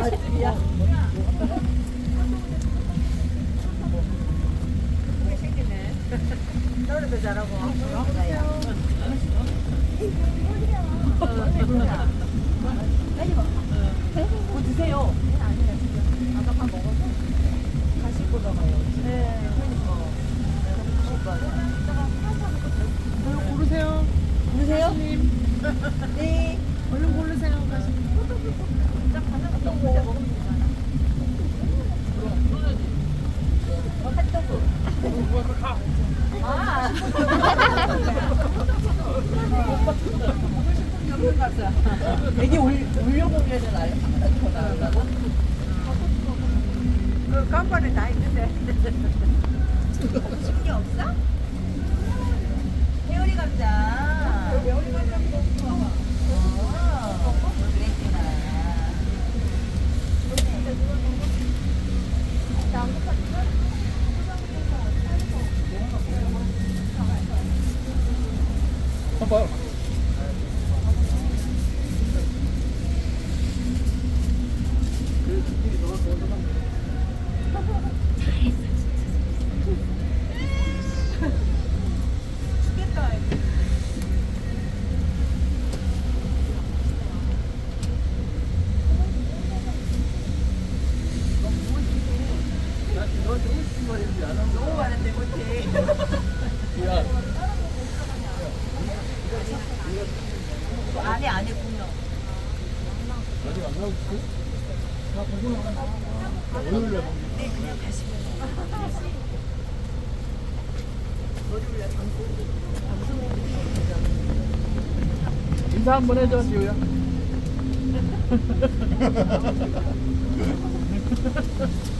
맛집이야. 노래도. 네. 가시. 어떤 거 먹으면 되잖아. 아. 애기 알, 더? 그 깜빡이 다 있는데. 없는 게 없어? 회오리 감자. 회오리 감자 먹어. 그랬구나. 봐봐요. 죽겠다. 너무 많은데 못해. 야, 안에 안에 보면. 아직 안 나오고? 다 보고 나가. 오늘 내 네, 그냥 가시면. 인사 한 번 해줘, 지우야.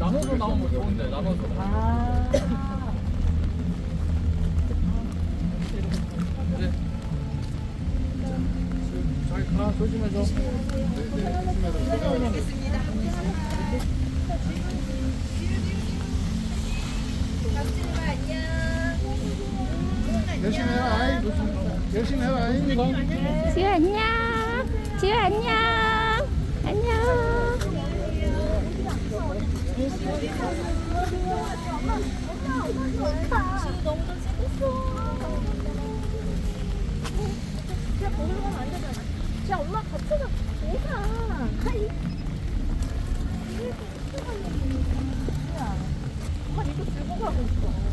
나눠서 나오면 좋은데, 나눠서. 아. 그래. 잘 가, 조심해서. 열심히 해라, 아이, 조심. 열심히 해라, 아이, 이거. 지우 안녕! 지우 안녕! 안녕! 그냥 먹으러 가면 안 되잖아. 뭐가? 엄마 이거 들고 가고 있어.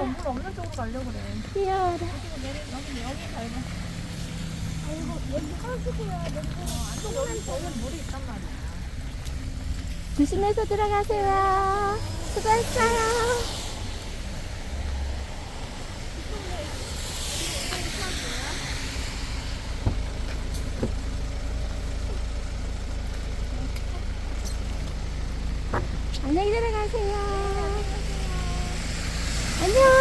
가려고 그래. 귀여워라. 여기 여기 밟아. 아이고 여기 하수구야. 여기 여기 저는 물이 있단 말이야. 조심해서 들어가세요. 수고했어요. 안녕히 들어가세요. 안녕.